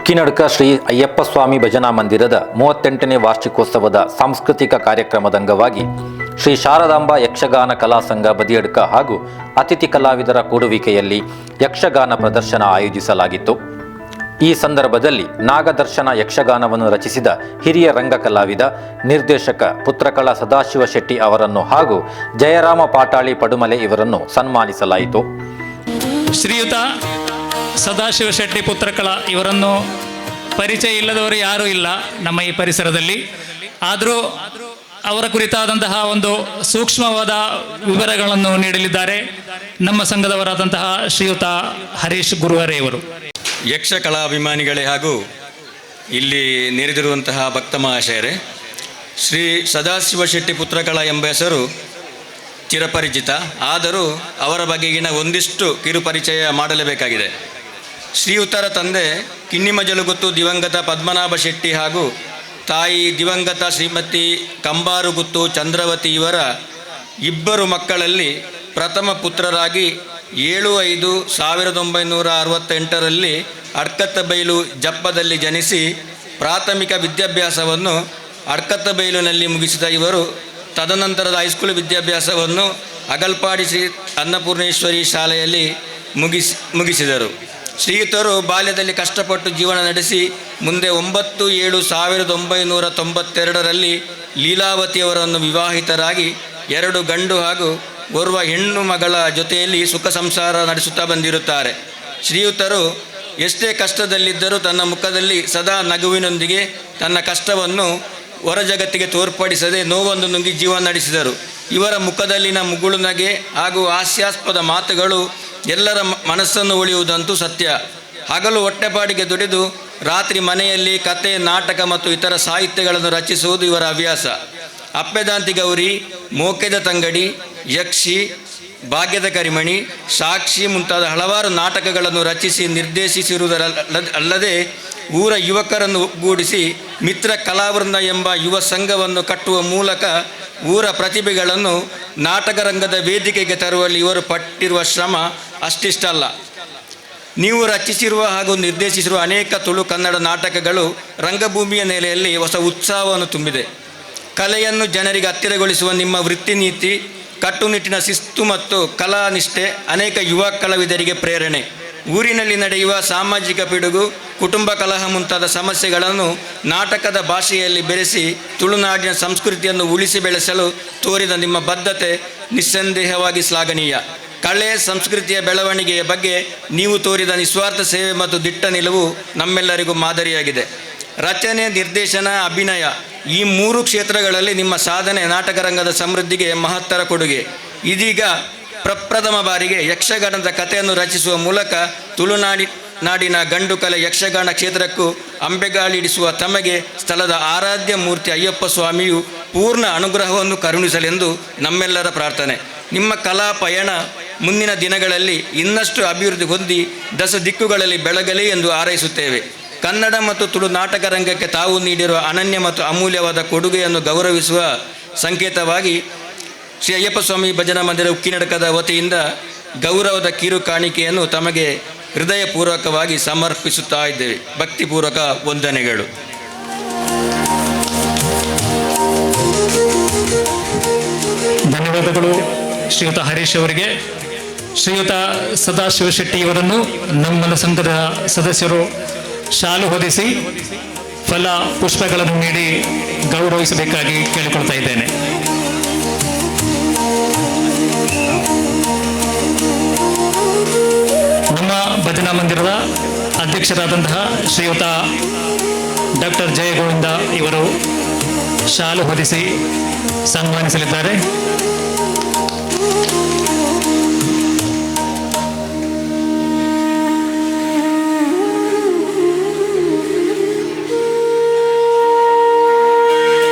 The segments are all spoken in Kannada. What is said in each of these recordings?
ಉಕ್ಕಿನಡ್ಕ ಶ್ರೀ ಅಯ್ಯಪ್ಪ ಸ್ವಾಮಿ ಭಜನಾ ಮಂದಿರದ ಮೂವತ್ತೆಂಟನೇ ವಾರ್ಷಿಕೋತ್ಸವದ ಸಾಂಸ್ಕೃತಿಕ ಕಾರ್ಯಕ್ರಮದ ಅಂಗವಾಗಿ ಶ್ರೀ ಶಾರದಾಂಬಾ ಯಕ್ಷಗಾನ ಕಲಾ ಸಂಘ ಬದಿಯಡ್ಕ ಹಾಗೂ ಅತಿಥಿ ಕಲಾವಿದರ ಕೂಡುವಿಕೆಯಲ್ಲಿ ಯಕ್ಷಗಾನ ಪ್ರದರ್ಶನ ಆಯೋಜಿಸಲಾಗಿತ್ತು. ಈ ಸಂದರ್ಭದಲ್ಲಿ ನಾಗದರ್ಶನ ಯಕ್ಷಗಾನವನ್ನು ರಚಿಸಿದ ಹಿರಿಯ ರಂಗ ಕಲಾವಿದ ನಿರ್ದೇಶಕ ಪುತ್ರಕಳ ಸದಾಶಿವ ಶೆಟ್ಟಿ ಅವರನ್ನು ಹಾಗೂ ಜಯರಾಮ ಪಾಟಾಳಿ ಪಡುಮಲೆ ಇವರನ್ನು ಸನ್ಮಾನಿಸಲಾಯಿತು. ಶ್ರೀಯುತ ಸದಾಶಿವ ಶೆಟ್ಟಿ ಪುತ್ರಕಳ, ಇವರನ್ನು ಪರಿಚಯ ಇಲ್ಲದವರು ಯಾರೂ ಇಲ್ಲ ನಮ್ಮ ಈ ಪರಿಸರದಲ್ಲಿ. ಆದರೂ ಅವರ ಕುರಿತಾದಂತಹ ಒಂದು ಸೂಕ್ಷ್ಮವಾದ ವಿವರಗಳನ್ನು ನೀಡಲಿದ್ದಾರೆ. ನಮ್ಮ ಸಂಘದವರಾದಂತಹ ಶ್ರೀಯುತ ಹರೀಶ್ ಗುರುವರೆಯವರು ಯಕ್ಷ ಕಲಾಭಿಮಾನಿಗಳೇ ಹಾಗೂ ಇಲ್ಲಿ ನೆರೆದಿರುವಂತಹ ಭಕ್ತ ಮಹಾಶಯರೇ, ಶ್ರೀ ಸದಾಶಿವ ಶೆಟ್ಟಿ ಪುತ್ರಕಳ ಎಂಬ ಹೆಸರು ಚಿರಪರಿಚಿತ. ಆದರೂ ಅವರ ಬಗೆಗಿನ ಒಂದಿಷ್ಟು ಕಿರುಪರಿಚಯ ಮಾಡಲೇಬೇಕಾಗಿದೆ. ಶ್ರೀಯುತರ ತಂದೆ ಕಿನ್ನಿಮಜಲುಗುತ್ತು ದಿವಂಗತ ಪದ್ಮನಾಭ ಶೆಟ್ಟಿ ಹಾಗೂ ತಾಯಿ ದಿವಂಗತ ಶ್ರೀಮತಿ ಕಂಬಾರುಗುತ್ತು ಚಂದ್ರವತಿ ಇವರ ಇಬ್ಬರು ಮಕ್ಕಳಲ್ಲಿ ಪ್ರಥಮ ಪುತ್ರರಾಗಿ ಏಳು ಐದು ಸಾವಿರದ ಒಂಬೈನೂರ ಅರವತ್ತೆಂಟರಲ್ಲಿ ಅಡ್ಕತ್ತಬೈಲು ಜಪ್ಪದಲ್ಲಿ ಜನಿಸಿ ಪ್ರಾಥಮಿಕ ವಿದ್ಯಾಭ್ಯಾಸವನ್ನು ಅಡ್ಕತ್ತಬೈಲಿನಲ್ಲಿ ಮುಗಿಸಿದ ಇವರು ತದನಂತರದ ಹೈಸ್ಕೂಲ್ ವಿದ್ಯಾಭ್ಯಾಸವನ್ನು ಅಗಲ್ಪಾಡಿ ಶ್ರೀ ಅನ್ನಪೂರ್ಣೇಶ್ವರಿ ಶಾಲೆಯಲ್ಲಿ ಮುಗಿಸಿ, ಮುಗಿಸಿದರು. ಶ್ರೀಯುತರು ಬಾಲ್ಯದಲ್ಲಿ ಕಷ್ಟಪಟ್ಟು ಜೀವನ ನಡೆಸಿ ಮುಂದೆ ಒಂಬತ್ತು ಏಳು ಸಾವಿರದ ಒಂಬೈನೂರ ತೊಂಬತ್ತೆರಡರಲ್ಲಿ ಲೀಲಾವತಿಯವರನ್ನು ವಿವಾಹಿತರಾಗಿ ಎರಡು ಗಂಡು ಹಾಗೂ ಓರ್ವ ಹೆಣ್ಣು ಮಗಳ ಜೊತೆಯಲ್ಲಿ ಸುಖ ಸಂಸಾರ ನಡೆಸುತ್ತಾ ಬಂದಿರುತ್ತಾರೆ. ಶ್ರೀಯುತರು, ಎಷ್ಟೇ ಕಷ್ಟದಲ್ಲಿದ್ದರೂ ತನ್ನ ಮುಖದಲ್ಲಿ ಸದಾ ನಗುವಿನೊಂದಿಗೆ ತನ್ನ ಕಷ್ಟವನ್ನು ಹೊರ ಜಗತ್ತಿಗೆ ತೋರ್ಪಡಿಸದೆ ನೋವೊಂದು ನುಂಗಿ ಜೀವನ ನಡೆಸಿದರು. ಇವರ ಮುಖದಲ್ಲಿನ ಮುಗುಳು ನಗೆ ಹಾಗೂ ಹಾಸ್ಯಾಸ್ಪದ ಮಾತುಗಳು ಎಲ್ಲರ ಮನಸ್ಸನ್ನು ಉಳಿಯುವುದಂತೂ ಸತ್ಯ. ಹಗಲು ಹೊಟ್ಟೆಪಾಡಿಗೆ ದುಡಿದು ರಾತ್ರಿ ಮನೆಯಲ್ಲಿ ಕತೆ, ನಾಟಕ ಮತ್ತು ಇತರ ಸಾಹಿತ್ಯಗಳನ್ನು ರಚಿಸುವುದು ಇವರ ಹವ್ಯಾಸ. ಅಪ್ಪೆದಾಂತಿ ಗೌರಿ, ಮೋಕೆದ ತಂಗಡಿ, ಯಕ್ಷಿ, ಭಾಗ್ಯದ ಕರಿಮಣಿ, ಸಾಕ್ಷಿ ಮುಂತಾದ ಹಲವಾರು ನಾಟಕಗಳನ್ನು ರಚಿಸಿ ನಿರ್ದೇಶಿಸಿರುವುದರ ಅಲ್ಲದೆ ಊರ ಯುವಕರನ್ನು ಒಗ್ಗೂಡಿಸಿ ಮಿತ್ರ ಕಲಾವೃಂದ ಎಂಬ ಯುವ ಸಂಘವನ್ನು ಕಟ್ಟುವ ಮೂಲಕ ಊರ ಪ್ರತಿಭೆಗಳನ್ನು ನಾಟಕ ರಂಗದ ವೇದಿಕೆಗೆ ತರುವಲ್ಲಿ ಇವರು ಪಟ್ಟಿರುವ ಶ್ರಮ ಅಷ್ಟಿಷ್ಟಲ್ಲ. ನೀವು ರಚಿಸಿರುವ ಹಾಗೂ ನಿರ್ದೇಶಿಸಿರುವ ಅನೇಕ ತುಳು ಕನ್ನಡ ನಾಟಕಗಳು ರಂಗಭೂಮಿಯ ನೆಲೆಯಲ್ಲಿ ಹೊಸ ಉತ್ಸಾಹವನ್ನು ತುಂಬಿದೆ. ಕಲೆಯನ್ನು ಜನರಿಗೆ ಹತ್ತಿರಗೊಳಿಸುವ ನಿಮ್ಮ ವೃತ್ತಿ ನೀತಿ ಕಟ್ಟುನಿಟ್ಟಿನ ಶಿಸ್ತು ಮತ್ತು ಕಲಾ ನಿಷ್ಠೆ ಅನೇಕ ಯುವ ಕಲಾವಿದರಿಗೆ ಪ್ರೇರಣೆ. ಊರಿನಲ್ಲಿ ನಡೆಯುವ ಸಾಮಾಜಿಕ ಪಿಡುಗು, ಕುಟುಂಬ ಕಲಹ ಮುಂತಾದ ಸಮಸ್ಯೆಗಳನ್ನು ನಾಟಕದ ಭಾಷೆಯಲ್ಲಿ ಬೆರೆಸಿ ತುಳುನಾಡಿನ ಸಂಸ್ಕೃತಿಯನ್ನು ಉಳಿಸಿ ಬೆಳೆಸಲು ತೋರಿದ ನಿಮ್ಮ ಬದ್ಧತೆ ನಿಸ್ಸಂದೇಹವಾಗಿ ಶ್ಲಾಘನೀಯ. ಕಲೆ ಸಂಸ್ಕೃತಿಯ ಬೆಳವಣಿಗೆಯ ಬಗ್ಗೆ ನೀವು ತೋರಿದ ನಿಸ್ವಾರ್ಥ ಸೇವೆ ಮತ್ತು ದಿಟ್ಟ ನಿಲುವು ನಮ್ಮೆಲ್ಲರಿಗೂ ಮಾದರಿಯಾಗಿದೆ. ರಚನೆ, ನಿರ್ದೇಶನ, ಅಭಿನಯ ಈ ಮೂರು ಕ್ಷೇತ್ರಗಳಲ್ಲಿ ನಿಮ್ಮ ಸಾಧನೆ ನಾಟಕ ರಂಗದ ಸಮೃದ್ಧಿಗೆ ಮಹತ್ತರ ಕೊಡುಗೆ. ಇದೀಗ ಪ್ರಪ್ರಥಮ ಬಾರಿಗೆ ಯಕ್ಷಗಾನದ ಕಥೆಯನ್ನು ರಚಿಸುವ ಮೂಲಕ ತುಳುನಾಡಿ ನಾಡಿನ ಗಂಡು ಕಲೆ ಯಕ್ಷಗಾನ ಕ್ಷೇತ್ರಕ್ಕೂ ಅಂಬೆಗಾಲಿಡಿಸುವ ತಮಗೆ ಸ್ಥಳದ ಆರಾಧ್ಯ ಮೂರ್ತಿ ಅಯ್ಯಪ್ಪ ಸ್ವಾಮಿಯು ಪೂರ್ಣ ಅನುಗ್ರಹವನ್ನು ಕರುಣಿಸಲೆಂದು ನಮ್ಮೆಲ್ಲರ ಪ್ರಾರ್ಥನೆ. ನಿಮ್ಮ ಕಲಾ ಪಯಣ ಮುಂದಿನ ದಿನಗಳಲ್ಲಿ ಇನ್ನಷ್ಟು ಅಭಿವೃದ್ಧಿ ಹೊಂದಿ ದಸ ದಿಕ್ಕುಗಳಲ್ಲಿ ಬೆಳಗಲಿ ಎಂದು ಹಾರೈಸುತ್ತೇವೆ. ಕನ್ನಡ ಮತ್ತು ತುಳು ನಾಟಕ ರಂಗಕ್ಕೆ ತಾವು ನೀಡಿರುವ ಅನನ್ಯ ಮತ್ತು ಅಮೂಲ್ಯವಾದ ಕೊಡುಗೆಯನ್ನು ಗೌರವಿಸುವ ಸಂಕೇತವಾಗಿ ಶ್ರೀ ಅಯ್ಯಪ್ಪ ಸ್ವಾಮಿ ಭಜನಾ ಮಂದಿರ ಉಕ್ಕಿನಡಕದ ವತಿಯಿಂದ ಗೌರವದ ಕಿರು ಕಾಣಿಕೆಯನ್ನು ತಮಗೆ ಹೃದಯಪೂರ್ವಕವಾಗಿ ಸಮರ್ಪಿಸುತ್ತಾ ಇದ್ದೇವೆ. ಭಕ್ತಿಪೂರ್ವಕ ವಂದನೆಗಳು. ಧನ್ಯವಾದಗಳು ಶ್ರೀಯುತ ಹರೀಶ್ ಅವರಿಗೆ. ಶ್ರೀಯುತ ಸದಾಶಿವ ಶೆಟ್ಟಿ ಇವರನ್ನು ನಮ್ಮ ಸಂಘದ ಸದಸ್ಯರು ಶಾಲು ಹೊದಿಸಿ ಫಲ ಪುಷ್ಪಗಳನ್ನು ನೀಡಿ ಗೌರವಿಸಬೇಕಾಗಿ ಕೇಳಿಕೊಳ್ತಾ ಇದ್ದೇನೆ. ಭಜನಾ ಮಂದಿರದ ಅಧ್ಯಕ್ಷರಾದಂತಹ ಶ್ರೀಯುತ ಡಾಕ್ಟರ್ ಜಯಗೋವಿಂದ ಇವರು ಶಾಲು ಹೊದಿಸಿ ಸನ್ಮಾನಿಸಲಿದ್ದಾರೆ.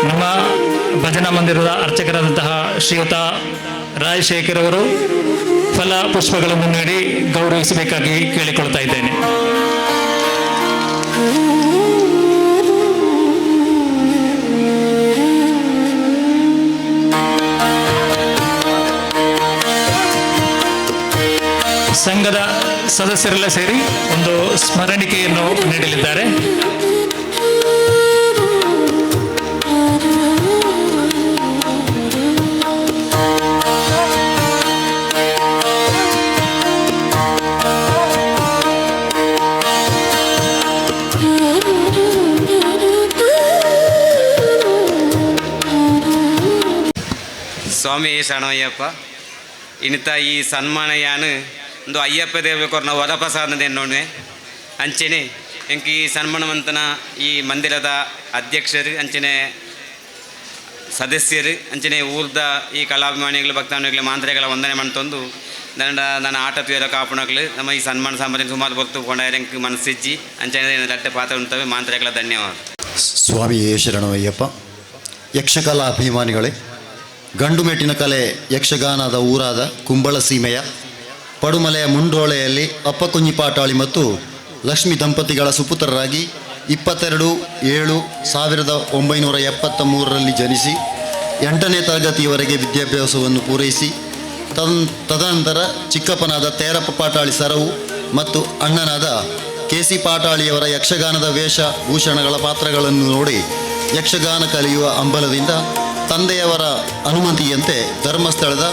ನಮ್ಮ ಭಜನಾ ಮಂದಿರದ ಅರ್ಚಕರಾದಂತಹ ಶ್ರೀಯುತ ರಾಜಶೇಖರ್ ಅವರು ಫಲ ಪುಷ್ಪಗಳನ್ನು ನೀಡಿ ಗೌರವಿಸಬೇಕಾಗಿ ಕೇಳಿಕೊಳ್ತಾ ಇದ್ದೇನೆ. ಸಂಘದ ಸದಸ್ಯರೆಲ್ಲ ಸೇರಿ ಒಂದು ಸ್ಮರಣಿಕೆಯನ್ನು ನೀಡಲಿದ್ದಾರೆ. ಸ್ವಾಮಿ ಶರಣಯ್ಯಪ್ಪ ಇನ್ನಿತ ಈ ಸನ್ಮಾನ ಯಾನು ಒಂದು ಅಯ್ಯಪ್ಪ ದೇವಕೊರ್ನ ವರಪ್ರಸಾದ ಎನ್ನೋಣೆ ಅಂಚೆನೆ ಎಂಕಿ ಈ ಸನ್ಮಾನವಂತನ ಈ ಮಂದಿರದ ಅಧ್ಯಕ್ಷರು, ಅಂಚನೆ ಸದಸ್ಯರು, ಅಂಚನೆ ಊರ್ದ ಈ ಕಲಾಭಿಮಾನಿಗಳು ಭಕ್ತಾಭಿಮಾನಿಗಳು ಮಾಂತ್ರಿಗಳ ವಂದನೆ ಮಾಡ್ತಂದು ನನ್ನ ನನ್ನ ಆಟ ತುಯರ ಕಾಪುಣಗಳು, ನಮ್ಮ ಈ ಸನ್ಮಾನ ಸಂಬಂಧ ಸುಮಾರು ಬರ್ತು ಕೊಂಡಾಯರಂಕ್ ಮನಸ್ಸಿಜ್ಜಿ, ಅಂಚನೆ ದಟ್ಟೆ ಪಾತ್ರ ಉಂಟವೆ, ಮಾಂತ್ರಿಗಳ ಧನ್ಯವಾದ. ಸ್ವಾಮಿ ಶರಣಯ್ಯಪ್ಪ. ಯಕ್ಷಕಲಾ ಅಭಿಮಾನಿಗಳೇ ಗಂಡುಮೆಟ್ಟಿನ ಕಲೆ ಯಕ್ಷಗಾನದ ಊರಾದ ಕುಂಬಳ ಸೀಮೆಯ, ಪಡುಮಲೆಯ ಮುಂಡೋಳೆಯಲ್ಲಿ ಅಪ್ಪಕುಂಜಿ ಪಾಟಾಳಿ ಮತ್ತು ಲಕ್ಷ್ಮಿ ದಂಪತಿಗಳ ಸುಪುತ್ರರಾಗಿ ಇಪ್ಪತ್ತೆರಡು ಏಳು ಸಾವಿರದ ಒಂಬೈನೂರ ಎಪ್ಪತ್ತ ಮೂರರಲ್ಲಿ ಜನಿಸಿ ಎಂಟನೇ ತರಗತಿಯವರೆಗೆ ವಿದ್ಯಾಭ್ಯಾಸವನ್ನು ಪೂರೈಸಿ ತನ್ ತದನಂತರ ಚಿಕ್ಕಪ್ಪನಾದ ತೇರಪ್ಪ ಪಾಟಾಳಿ ಸರವು ಮತ್ತು ಅಣ್ಣನಾದ ಕೆ ಸಿ ಪಾಟಾಳಿಯವರ ಯಕ್ಷಗಾನದ ವೇಷ, ಭೂಷಣಗಳ ಪಾತ್ರಗಳನ್ನು ನೋಡಿ ಯಕ್ಷಗಾನ ಕಲಿಯುವ ಅಂಬಲದಿಂದ ತಂದೆಯವರ ಅನುಮತಿಯಂತೆ ಧರ್ಮಸ್ಥಳದ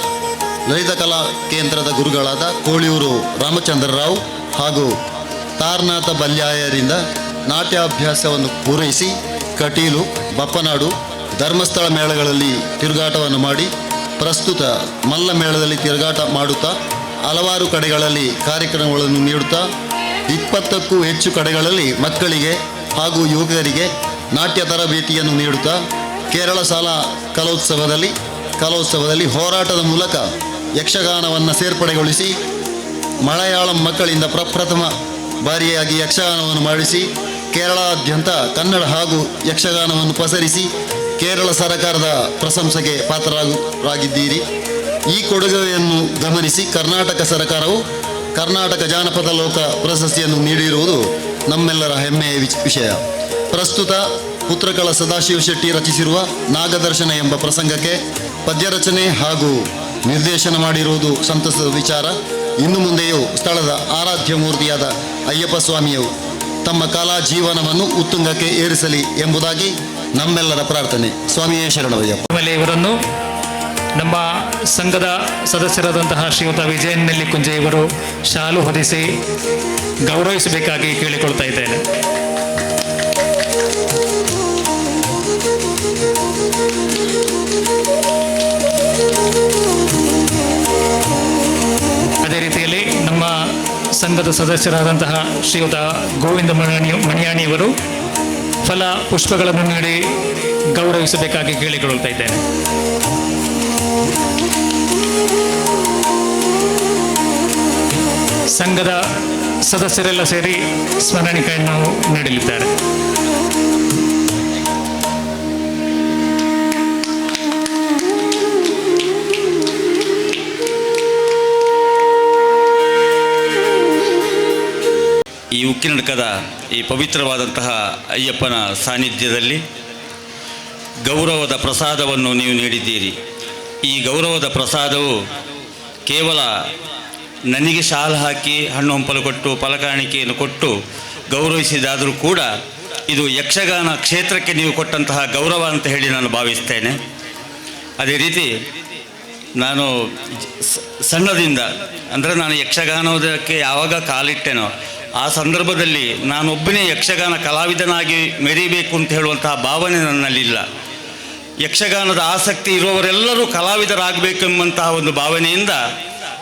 ಲಲಿತ ಕಲಾ ಕೇಂದ್ರದ ಗುರುಗಳಾದ ಕೋಳಿಯೂರು ರಾಮಚಂದ್ರರಾವ್ ಹಾಗೂ ತಾರನಾಥ ಬಲ್ಯಾಯರಿಂದ ನಾಟ್ಯಾಭ್ಯಾಸವನ್ನು ಪೂರೈಸಿ ಕಟೀಲು, ಬಪ್ಪನಾಡು ಧರ್ಮಸ್ಥಳ ಮೇಳಗಳಲ್ಲಿ ತಿರುಗಾಟವನ್ನು ಮಾಡಿ ಪ್ರಸ್ತುತ ಮಲ್ಲ ಮೇಳದಲ್ಲಿ ತಿರುಗಾಟ ಮಾಡುತ್ತಾ ಹಲವಾರು ಕಡೆಗಳಲ್ಲಿ ಕಾರ್ಯಕ್ರಮಗಳನ್ನು ನೀಡುತ್ತಾ ಇಪ್ಪತ್ತಕ್ಕೂ ಹೆಚ್ಚು ಕಡೆಗಳಲ್ಲಿ ಮಕ್ಕಳಿಗೆ ಹಾಗೂ ಯುವಕರಿಗೆ ನಾಟ್ಯ ತರಬೇತಿಯನ್ನು ನೀಡುತ್ತಾ ಕೇರಳ ಶಾಲಾ ಕಲೋತ್ಸವದಲ್ಲಿ ಕಲೋತ್ಸವದಲ್ಲಿ ಹೋರಾಟದ ಮೂಲಕ ಯಕ್ಷಗಾನವನ್ನು ಸೇರ್ಪಡೆಗೊಳಿಸಿ ಮಲಯಾಳಂ ಮಕ್ಕಳಿಂದ ಪ್ರಪ್ರಥಮ ಬಾರಿಯಾಗಿ ಯಕ್ಷಗಾನವನ್ನು ಮಾಡಿಸಿ ಕೇರಳಾದ್ಯಂತ ಕನ್ನಡ ಹಾಗೂ ಯಕ್ಷಗಾನವನ್ನು ಪಸರಿಸಿ ಕೇರಳ ಸರ್ಕಾರದ ಪ್ರಶಂಸೆಗೆ ಪಾತ್ರರಾಗಿದ್ದೀರಿ ಈ ಕೊಡುಗೆಯನ್ನು ಗಮನಿಸಿ ಕರ್ನಾಟಕ ಸರ್ಕಾರವು ಕರ್ನಾಟಕ ಜಾನಪದ ಲೋಕ ಪ್ರಶಸ್ತಿಯನ್ನು ನೀಡಿರುವುದು ನಮ್ಮೆಲ್ಲರ ಹೆಮ್ಮೆಯ ವಿಷಯ. ಪ್ರಸ್ತುತ ಪುತ್ರಕಳ ಸದಾಶಿವ ಶೆಟ್ಟಿ ರಚಿಸಿರುವ ನಾಗದರ್ಶನ ಎಂಬ ಪ್ರಸಂಗಕ್ಕೆ ಪದ್ಯರಚನೆ ಹಾಗೂ ನಿರ್ದೇಶನ ಮಾಡಿರುವುದು ಸಂತಸದ ವಿಚಾರ. ಇನ್ನು ಮುಂದೆಯೂ ಸ್ಥಳದ ಆರಾಧ್ಯ ಮೂರ್ತಿಯಾದ ಅಯ್ಯಪ್ಪ ಸ್ವಾಮಿಯು ತಮ್ಮ ಕಲಾ ಜೀವನವನ್ನು ಉತ್ತುಂಗಕ್ಕೆ ಏರಿಸಲಿ ಎಂಬುದಾಗಿ ನಮ್ಮೆಲ್ಲರ ಪ್ರಾರ್ಥನೆ. ಸ್ವಾಮಿಯೇ ಶರಣವಯ್ಯಪ್ಪ ಆಮೇಲೆ ಇವರನ್ನು ನಮ್ಮ ಸಂಘದ ಸದಸ್ಯರಾದಂತಹ ಶ್ರೀಯುತ ವಿಜಯನ್ ನೆಲ್ಲಿಕುಂಜೆ ಇವರು ಶಾಲು ಹೊದಿಸಿ ಗೌರವಿಸಬೇಕಾಗಿ ಕೇಳಿಕೊಳ್ತಾ ಇದ್ದೇನೆ. ಸಂಘದ ಸದಸ್ಯರಾದಂತಹ ಶ್ರೀಯುತ ಗೋವಿಂದ ಮಣಿಯಾಣಿ ಮಣಿಯಾಣಿಯವರು ಫಲ ಪುಷ್ಪಗಳನ್ನು ನೀಡಿ ಗೌರವಿಸಬೇಕಾಗಿ ಕೇಳಿಕೊಳ್ಳುತ್ತಾ ಇದ್ದೇನೆ. ಸಂಘದ ಸದಸ್ಯರೆಲ್ಲ ಸೇರಿ ಸ್ಮರಣಿಕೆಯನ್ನು ನೀಡಲಿದ್ದಾರೆ ಈ ಉಕ್ಕಿನಡ್ಕದ ಈ ಪವಿತ್ರವಾದಂತಹ ಅಯ್ಯಪ್ಪನ ಸಾನ್ನಿಧ್ಯದಲ್ಲಿ ಗೌರವದ ಪ್ರಸಾದವನ್ನು ನೀವು ನೀಡಿದ್ದೀರಿ. ಈ ಗೌರವದ ಪ್ರಸಾದವು ಕೇವಲ ನನಗೆ ಶಾಲು ಹಾಕಿ ಹಣ್ಣು ಹಂಪಲು ಕೊಟ್ಟು ಫಲಕಾಣಿಕೆಯನ್ನು ಕೊಟ್ಟು ಗೌರವಿಸಿದಾದರೂ ಕೂಡ ಇದು ಯಕ್ಷಗಾನ ಕ್ಷೇತ್ರಕ್ಕೆ ನೀವು ಕೊಟ್ಟಂತಹ ಗೌರವ ಅಂತ ಹೇಳಿ ನಾನು ಭಾವಿಸ್ತೇನೆ. ಅದೇ ರೀತಿ ನಾನು ಸಣ್ಣದಿಂದ, ಅಂದರೆ ನಾನು ಯಕ್ಷಗಾನದಕ್ಕೆ ಯಾವಾಗ ಕಾಲಿಟ್ಟೆನೋ ಆ ಸಂದರ್ಭದಲ್ಲಿ ನಾನೊಬ್ಬನೇ ಯಕ್ಷಗಾನ ಕಲಾವಿದನಾಗಿ ಮೆರೀಬೇಕು ಅಂತ ಹೇಳುವಂತಹ ಭಾವನೆ ನನ್ನಲ್ಲಿಲ್ಲ. ಯಕ್ಷಗಾನದ ಆಸಕ್ತಿ ಇರುವವರೆಲ್ಲರೂ ಕಲಾವಿದರಾಗಬೇಕೆಂಬಂತಹ ಒಂದು ಭಾವನೆಯಿಂದ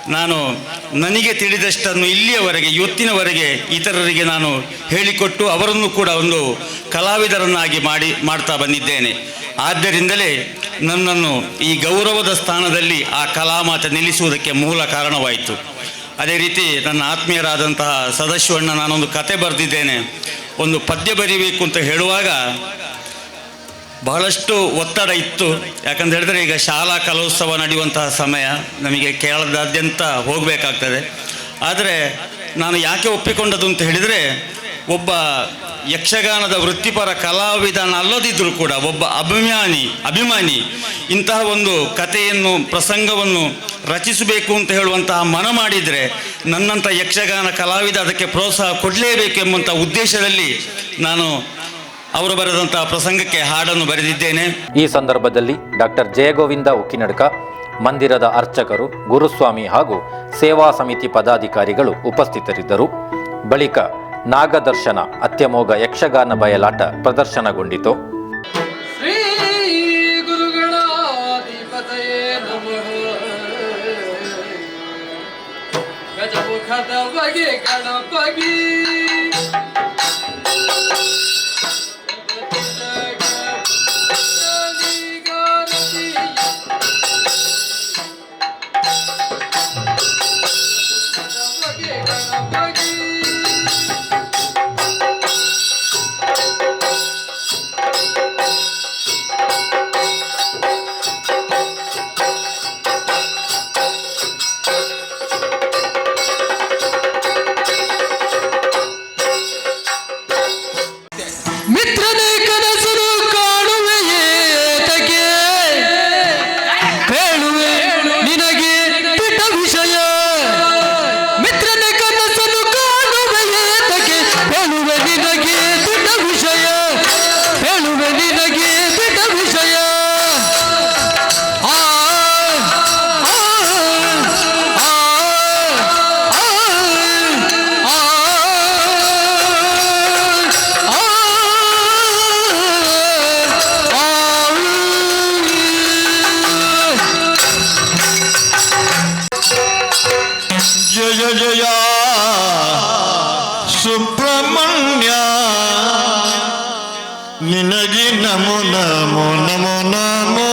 ನಾನು ನನಗೆ ತಿಳಿದಷ್ಟನ್ನು ಇಲ್ಲಿಯವರೆಗೆ, ಇವತ್ತಿನವರೆಗೆ ಇತರರಿಗೆ ನಾನು ಹೇಳಿಕೊಟ್ಟು ಅವರನ್ನು ಕೂಡ ಒಂದು ಕಲಾವಿದರನ್ನಾಗಿ ಮಾಡಿ, ಮಾಡ್ತಾ ಬಂದಿದ್ದೇನೆ. ಆದ್ದರಿಂದಲೇ ನನ್ನನ್ನು ಈ ಗೌರವದ ಸ್ಥಾನದಲ್ಲಿ ಆ ಕಲಾಮಾತ ನಿಲ್ಲಿಸುವುದಕ್ಕೆ ಮೂಲ ಕಾರಣವಾಯಿತು. ಅದೇ ರೀತಿ ನನ್ನ ಆತ್ಮೀಯರಾದಂತಹ ಸದಸ್ಯವನ್ನು ನಾನೊಂದು ಕತೆ ಬರೆದಿದ್ದೇನೆ. ಒಂದು ಪದ್ಯ ಬರೀಬೇಕು ಅಂತ ಹೇಳುವಾಗ ಬಹಳಷ್ಟು ಒತ್ತಡ ಇತ್ತು. ಯಾಕಂತ ಹೇಳಿದ್ರೆ ಈಗ ಶಾಲಾ ಕಲೋತ್ಸವ ನಡೆಯುವಂತಹ ಸಮಯ ನಮಗೆ ಕೇರಳದಾದ್ಯಂತ ಹೋಗಬೇಕಾಗ್ತದೆ. ಆದರೆ ನಾನು ಯಾಕೆ ಒಪ್ಪಿಕೊಂಡದ್ದು ಅಂತ ಹೇಳಿದರೆ, ಒಬ್ಬ ಯಕ್ಷಗಾನದ ವೃತ್ತಿಪರ ಕಲಾವಿದನ ಅಲ್ಲದಿದ್ದರೂ ಕೂಡ ಒಬ್ಬ ಅಭಿಮಾನಿ ಅಭಿಮಾನಿ, ಇಂತಹ ಒಂದು ಕಥೆಯನ್ನು, ಪ್ರಸಂಗವನ್ನು ರಚಿಸಬೇಕು ಅಂತ ಹೇಳುವಂತಹ ಮನ ಮಾಡಿದರೆ ನನ್ನಂಥ ಯಕ್ಷಗಾನ ಕಲಾವಿದ ಅದಕ್ಕೆ ಪ್ರೋತ್ಸಾಹ ಕೊಡಲೇಬೇಕು ಎಂಬಂಥ ಉದ್ದೇಶದಲ್ಲಿ ನಾನು ಅವರು ಬರೆದಂತಹ ಪ್ರಸಂಗಕ್ಕೆ ಹಾಡನ್ನು ಬರೆದಿದ್ದೇನೆ. ಈ ಸಂದರ್ಭದಲ್ಲಿ ಡಾಕ್ಟರ್ ಜಯಗೋವಿಂದ ಉಕ್ಕಿನಡ್ಕ, ಮಂದಿರದ ಅರ್ಚಕರು, ಗುರುಸ್ವಾಮಿ ಹಾಗೂ ಸೇವಾ ಸಮಿತಿ ಪದಾಧಿಕಾರಿಗಳು ಉಪಸ್ಥಿತರಿದ್ದರು. ಬಳಿಕ ನಾಗದರ್ಶನ ಅತ್ಯಮೋಘ ಯಕ್ಷಗಾನ ಬಯಲಾಟ ಪ್ರದರ್ಶನಗೊಂಡಿತು. ಗಣಪಗಿ నగి నమో నమో నమో నమో.